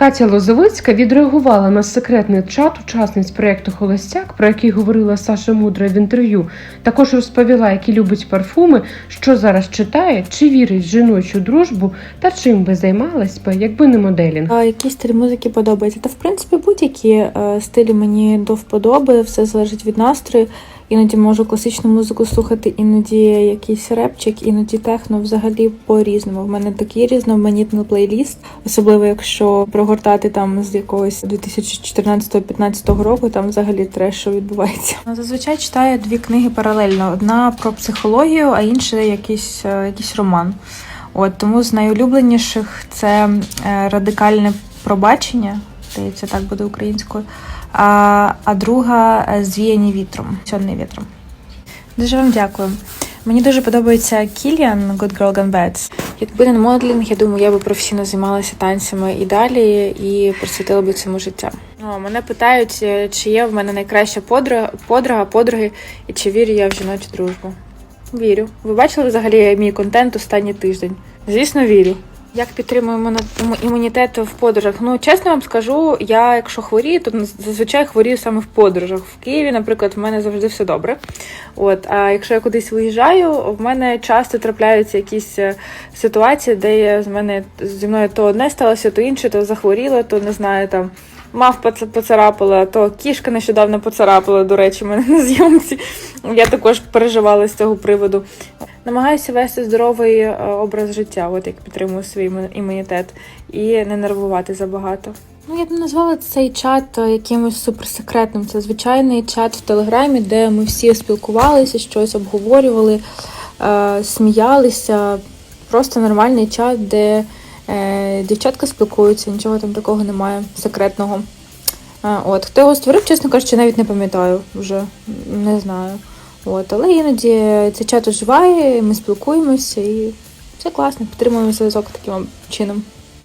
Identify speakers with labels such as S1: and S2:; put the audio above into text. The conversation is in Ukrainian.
S1: Катя Лозовицька відреагувала на секретний чат учасниць проєкту Холостяк, про який говорила Саша Мудра в інтерв'ю. Також розповіла, які любить парфуми, що зараз читає, чи вірить в жіночу дружбу та чим би займалась би, якби не моделінг.
S2: А який стиль музики подобається? Та в принципі будь-які е, стилі мені до вподоби, все залежить від настрою. Іноді можу класичну музику слухати, іноді якийсь репчик, іноді техно, взагалі по-різному. В мене такий різноманітний плейліст, особливо якщо прогортати там з якогось 2014-15 року, там взагалі треш, що відбувається. Зазвичай читаю дві книги паралельно: одна про психологію, а інша якийсь, е, якийсь роман. От тому з найулюбленіших це е, радикальне пробачення, здається, так буде українською. А, а друга е, звіяні вітром, сьонний вітром. Дуже вам дякую. Мені дуже подобається Кіліан Good Girl Gone Bad. Якби не моделінг, я думаю, я би професійно займалася танцями і далі і присвятила би цьому життя. О, мене питають, е, чи є в мене найкраща подруга, подруга, подруги, і чи вірю я в жіночу дружбу. Вірю. Ви бачили взагалі мій контент останній тиждень? Звісно, вірю. Як іму- імунітет в подорожах? Ну, чесно вам скажу, я якщо хворію, то зазвичай хворію саме в подорожах. В Києві, наприклад, в мене завжди все добре. От, а якщо я кудись виїжджаю, в мене часто трапляються якісь е, ситуації, де я, з мене зі мною то одне сталося, то інше, то захворіла, то не знаю там. Мав поцарапала, то кішка нещодавно поцарапала, до речі, мене на зйомці. Я також переживала з цього приводу. Намагаюся вести здоровий е, образ життя, от як підтримую свій імунітет, і не нервувати забагато. Ну, я б не назвала цей чат е, якимось суперсекретним. Це звичайний чат в Телеграмі, де ми всі спілкувалися, щось обговорювали, е, сміялися. Просто нормальний чат, де дівчатка спілкуються, нічого там такого немає секретного. От, хто його створив, чесно кажучи, навіть не пам'ятаю вже, не знаю. От, але іноді цей чат оживає, ми спілкуємося і все класно, підтримуємо зв'язок таким чином.